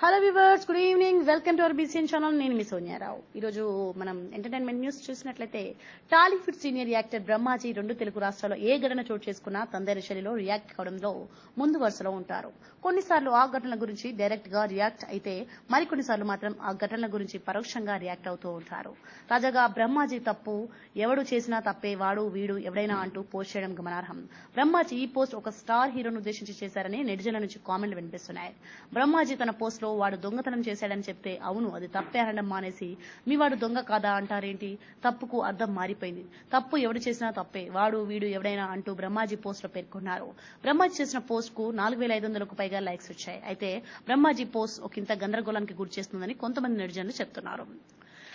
Hello viewers good evening welcome to our BCN channel నేను మీ సోనియారావు. ఈరోజు మనం ఎంటర్టైన్మెంట్ న్యూస్ చూసినట్లయితే టాలీవుడ్ సీనియర్ యాక్టర్ బ్రహ్మాజీ రెండు తెలుగు రాష్ట్రాల్లో ఏ ఘటన చోటు చేసుకున్నా తందైన శైలిలో రియాక్ట్ కావడంలో ముందు వరుసలో ఉంటారు. కొన్నిసార్లు ఆ ఘటనల గురించి డైరెక్ట్గా రియాక్ట్ అయితే మరికొన్నిసార్లు మాత్రం ఆ ఘటనల గురించి పరోక్షంగా రియాక్ట్ అవుతూ ఉంటారు. తాజాగా బ్రహ్మాజీ తప్పు ఎవడు చేసినా తప్పే వాడు వీడు ఎవడైనా అంటూ పోస్ట్ చేయడం గమనార్హం. బ్రహ్మాజీ ఈ పోస్ట్ ఒక స్టార్ హీరోను ఉద్దేశించి చేశారని నెటిజన్ల నుంచి కామెంట్లు వినిపిస్తున్నాయి. బ్రహ్మాజీ తన పోస్ట్ లో వాడు దొంగతనం చేశాడని చెప్తే అవును అది తప్పే అనడం మానేసి మీ వాడు దొంగ కాదా అంటారేంటి? తప్పుకు అర్థం మారిపోయింది. తప్పు ఎవడు చేసినా తప్పే. వాడు వీడు ఎవడైనా అంటూ బ్రహ్మాజీ పోస్ట్లో పేర్కొన్నారు. బ్రహ్మాజీ చేసిన పోస్ట్కు నాలుగు వేల ఐదు వందలకు పైగా లైక్స్ వచ్చాయి. అయితే బ్రహ్మాజీ పోస్ట్ ఒకంత గందరగోళానికి గురి చేస్తుందని కొంతమంది నెటిజన్లు చెప్తున్నారు.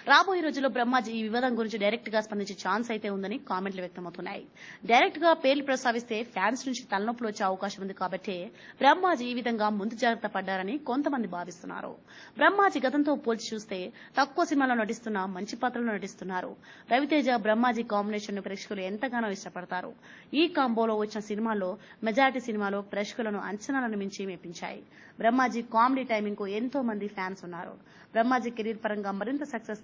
రాబోయే రోజుల్లో బ్రహ్మాజీ ఈ వివాదం గురించి డైరెక్ట్గా స్పందించే ఛాన్స్ అయితే ఉందని కామెంట్లు వ్యక్తమవుతున్నాయి. డైరెక్ట్గా పేర్లు ప్రస్తావిస్తే ఫ్యాన్స్ నుంచి తలనొప్పులు వచ్చే అవకాశం ఉంది కాబట్టి బ్రహ్మాజీ ఈ విధంగా ముందు జాగ్రత్త పడ్డారని కొంతమంది భావిస్తున్నారు. బ్రహ్మాజీ గతంతో పోల్చి చూస్తే తక్కువ సినిమాలో నటిస్తున్న మంచి పాత్రలో నటిస్తున్నారు. రవితేజ బ్రహ్మాజీ కాంబినేషన్ను ప్రేక్షకులు ఎంతగానో ఇష్టపడతారు. ఈ కాంబోలో వచ్చిన సినిమాల్లో మెజారిటీ సినిమాలో ప్రేక్షకులను అంచనాలను మించి మెప్పించాయి. బ్రహ్మాజీ కామెడీ టైమింగ్కు ఎంతో మంది ఫ్యాన్స్ ఉన్నారు. బ్రహ్మాజీ కెరీర్ పరంగా మరింత సక్సెస్